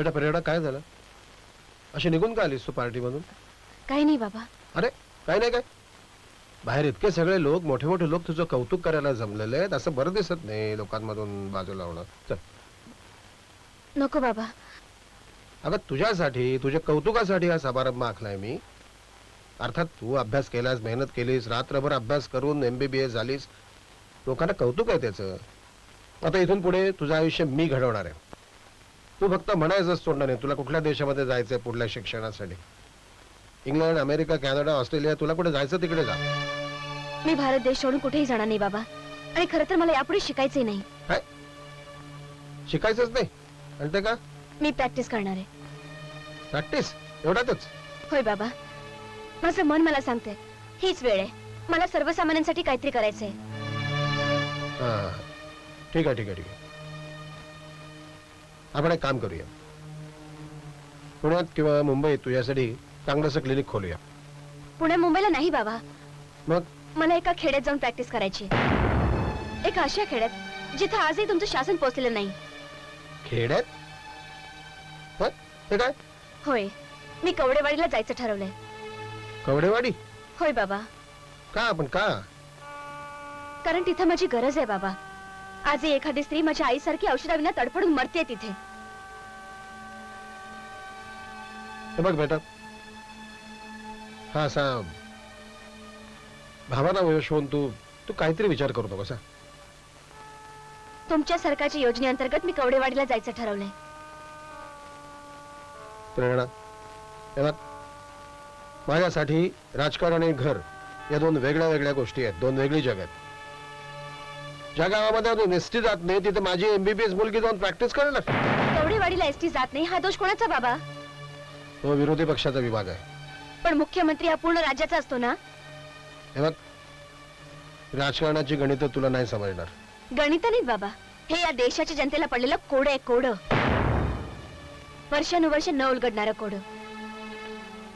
बेटा प्रेरणा काय झालं? अशी निघून का आलीस तू पार्टीमधून? काही नाही बाबा. अरे काय नाही काय? बाहेर इतके सगळे लोक मोठे मोठे लोक तुझं कौतुक करायला जमलेले आहेत असं बरं दिसत नाही लोकांमधून बाजूला होणं चल. नको बाबा. अगं तुझ्यासाठी तुझ्या कौतुकासाठी हा समारंभ आखलाय मी. अर्थात तू अभ्यास केलास मेहनत केलीस रात्रभर अभ्यास करून एमबीबीएस झालीस. लोकांना कौतुक आहे त्याचं. आता इथून पुढे तुझं आयुष्य मी घडवणार आहे. तू फक्त म्हणायचंच तोंड नाही. तुला कुठल्या देशामध्ये जायचंय पुढल्या शिक्षणासाठी? इंग्लंड अमेरिका कॅनडा ऑस्ट्रेलिया तुला कुठे जायचं तिकडे जा. मी भारत देश सोडून कुठेही जाणार नाही बाबा. आणि खरं तर मला यापुढे शिकायचंही नाही. काय? शिकायचंच नाही. आणि ते का? मी प्रॅक्टिस करणार आहे. प्रॅक्टिस एवढ्यातच? होय बाबा. माझं मन मला सांगते हीच वेळ आहे. मला सर्वसामान्यांसाठी काहीतरी करायचंय. हा. ठीक आहे ठीक आहे ठीक आहे. आपण एक काम करूया. पुण्यात किंवा मुंबईत तुझ्यासाठी चांगलंसं क्लिनिक खोलूया. पुण्या मुंबईला नाही बाबा. मग? मला एका खेड्यात जाऊन प्रॅक्टिस करायची. एका अशा खेड्यात जिथं आजही तुमचं शासन पोहोचलेलं नाही. खेड्यात? हं? ते काय? होय. मी कवडेवाडीला जायचं ठरवलंय. कवडेवाडी? होय बाबा. का आपण? का? कारण तिथं माझी गरज आहे बाबा. आजही एखादी स्त्री माझ्या आईसारखी औषधाविना तडफडून मरते तिथे. हे बघ बेटा. हा असा भावना वश होऊन तू तू काहीतरी विचार करतो कसा तुमच्या सरकारच्या योजनेअंतर्गत मी कवडेवाडीला जायचं ठरवलंय. प्रेरणा. हे बघ. माझ्यासाठी राजकारण आणि घर या दोन वेगळ्या वेगळ्या गोष्टी आहेत दोन वेगळी जग आहेत. ज्या गावामध्ये अजून एसटी जात नाही तिथे माझी एमबीबीएस मुलगी जाऊन प्रॅक्टिस करेल ना. कवडेवाडीला एसटी जात नाही हा दोष कोणाचा बाबा? तो विरोधी पक्षाचा विभाग आहे. पण मुख्यमंत्री हा पूर्ण राज्याचा असतो ना? हे बघ राजकारणाची गणित तुला नाही समजणार. गणित नाहीत बाबा. हे या देशाच्या जनतेला पडलेलं कोड आहे कोड. वर्षानुवर्ष न उलगडणारं कोड.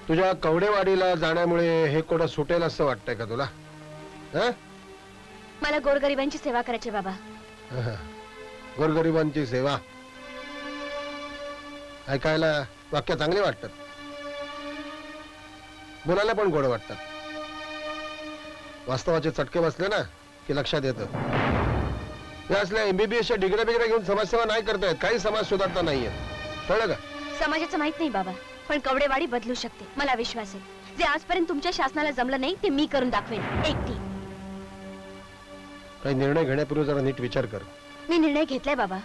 तुझ्या कवडेवाडीला जाण्यामुळे हे कोडं सुटेल असं वाटतंय का तुला? हं? मला गोरगरिबांची सेवा करायची बाबा. गोरगरिबांची सेवा. ऐकायला वाक्य चांगली वाटतात. बोलायला पण गोड वाटतात वास्तवाचे चटके बसले ना की लक्षात येतं. या असल्या एमबीबीएसच्या डिग्र्या बिग्र्या घेऊन समाजसेवा नाही करतायत काही समाज सुधारता नाहीये. कळलं का? समाजाचं माहीत नाही बाबा पण कवडेवाडी बदलू शकते मला विश्वास आहे. जे आजपर्यंत तुमच्या शासनाला जमलं नाही ते मी करून दाखवेन. एकटी. काही निर्णय घेण्यापूर्वी जरा नीट विचार कर. मी निर्णय घेतलाय बाबा.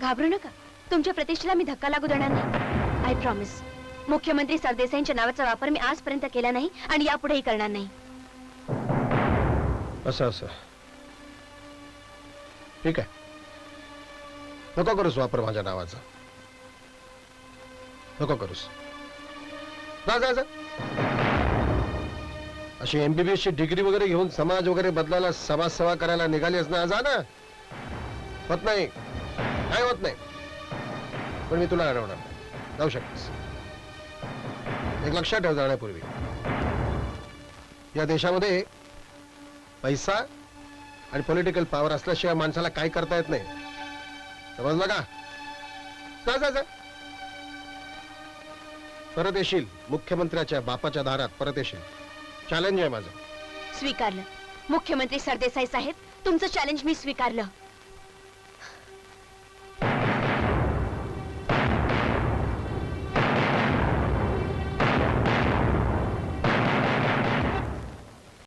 घाबरू नका. तुमच्या प्रतिष्ठेला मी धक्का लागू देणार नाही. आय प्रॉमिस मुख्यमंत्री सरदेसाईंच्या नावाचा वापर मी आजपर्यंत केला नाही आणि यापुढेही करणार नाही. असं असं. ठीक आहे. नको करूस वापर माझ्या नावाचा. नको करूस. जा जा जा. अशी एमबीबीएस ची डिग्री वगैरे घेऊन समाज वगैरे बदलायला समाजसेवा करायला निघाली ना जा ना. होत नाही. काय होत नाही. पण मी तुला अडवणार जाऊ शकतेस. एक लक्षात ठेव जाण्यापूर्वी. या देशामध्ये पैसा आणि पॉलिटिकल पॉवर असल्याशिवाय माणसाला काय करता येत नाही. समजलं का? जा जा जा. परत येशील. मुख्यमंत्र्याच्या बापाच्या दारात परत येशील. चॅलेंज आहे माझं. स्वीकारलं. मुख्यमंत्री सरदेसाई साहेब तुमचं चॅलेंज मी स्वीकारलं.